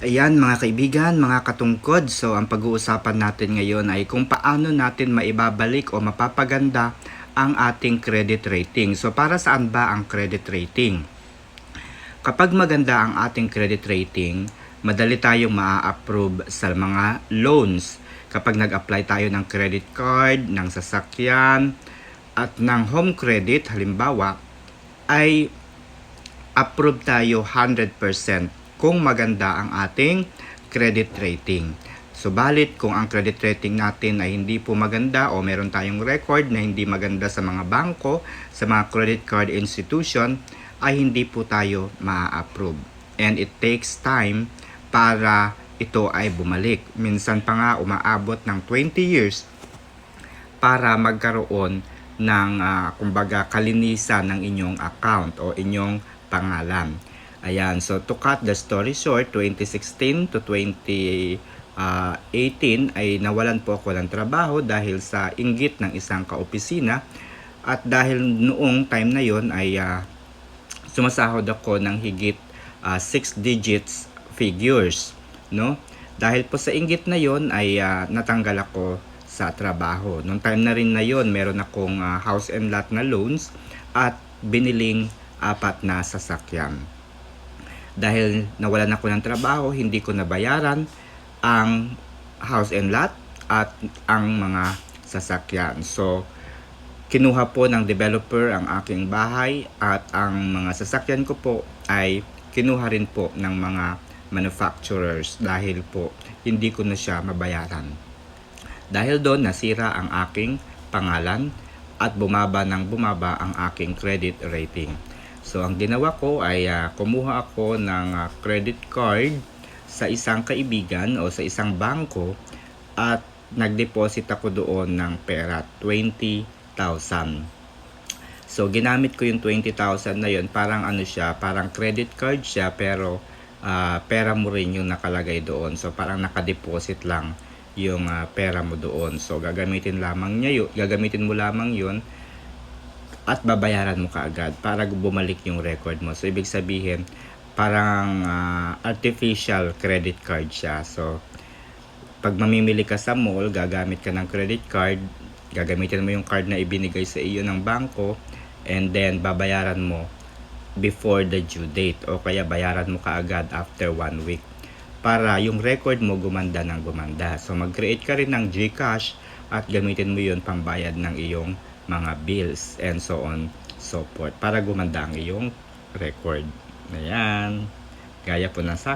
Ayan mga kaibigan, mga katungkod. So ang pag-uusapan natin ngayon ay kung paano natin maibabalik o mapapaganda ang ating credit rating. So para saan ba ang credit rating? Kapag maganda ang ating credit rating, madali tayong maa-approve sa mga loans. Kapag nag-apply tayo ng credit card, ng sasakyan, at ng home credit, halimbawa, ay approve tayo 100% kung maganda ang ating credit rating. Subalit kung ang credit rating natin ay hindi po maganda o meron tayong record na hindi maganda sa mga bangko, sa mga credit card institution, ay hindi po tayo ma-approve. And it takes time para ito ay bumalik. Minsan pa nga umaabot ng 20 years para magkaroon ng ah, kumbaga kalinisan ng inyong account o inyong pangalan. Ayan, so to cut the story short, 2016 to 2018 ay nawalan po ako ng trabaho dahil sa inggit ng isang kaopisina at dahil noong time na yon ay ah, sumasahod ako ng higit 6 digits figures, no? Dahil po sa inggit na yon ay ah, natanggal ako sa trabaho. Noong time na rin na yon, meron akong ah, house and lot na loans at biniling apat na sasakyan. Dahil nawalan ako ng trabaho, hindi ko nabayaran ang house and lot at ang mga sasakyan. So, kinuha po ng developer ang aking bahay at ang mga sasakyan ko po ay kinuha rin po ng mga manufacturers dahil po hindi ko na siya mabayaran. Dahil doon nasira ang aking pangalan at bumaba ng bumaba ang aking credit rating. So ang ginawa ko ay ah, kumuha ako ng ah, credit card sa isang kaibigan o sa isang bangko at nag-deposit ako doon ng pera 20,000. So ginamit ko yung 20,000 na yun parang ano siya, parang credit card siya pero ah, pera mo rin yung nakalagay doon. So parang nakadeposit lang yung ah, pera mo doon. So gagamitin lamang niya yun, gagamitin mo lamang yun at babayaran mo kaagad para bumalik yung record mo. So ibig sabihin parang ah, artificial credit card siya. So pag mamimili ka sa mall, gagamit ka ng credit card, gagamitin mo yung card na ibinigay sa iyo ng bangko and then babayaran mo before the due date o kaya bayaran mo kaagad after one week para yung record mo gumanda ng gumanda. So mag-create ka rin ng GCash at gamitin mo yun pambayad ng iyong mga bills and so on so forth para gumanda ang iyong record. Ayan. Gaya po ng sa